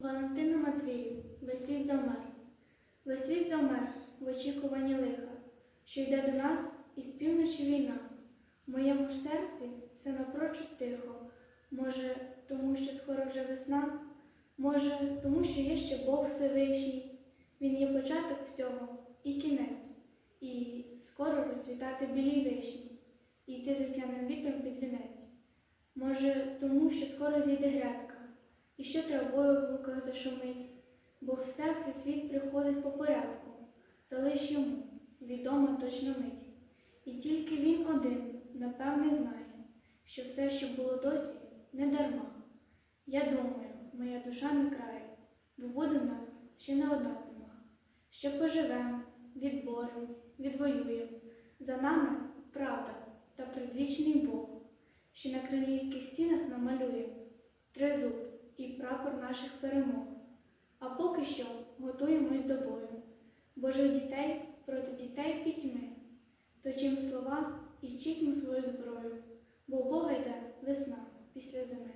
Валентина Матвіїв, весь світ завмер. Весь світ завмер в очікуванні лиха, що йде до нас із півночі війна. В моєму серці все напрочуд тихо. Може, тому що скоро вже весна, може, тому що є ще Бог Всевишній. Він є початок всього і кінець, і скоро розцвітати білій вишні, і йти засляним вітром під вінець. Може, тому що скоро зійде грядка, і що травою в луках зашумить, бо все в цей світ приходить по порядку, та лиш йому відома точно мить. І тільки він один, напевне, знає, що все, що було досі, не дарма. Я думаю, моя душа не крає, бо буде в нас ще не одна зима. Ще поживем, відборем, відвоюєм. За нами правда та предвічний Бог, що на кремлівських стінах намалює тризуб прапор наших перемог. А поки що готуємось до бою. Божих дітей проти дітей пітьми. Точим слова і чисьмо свою зброю, бо Бога йде весна після зими.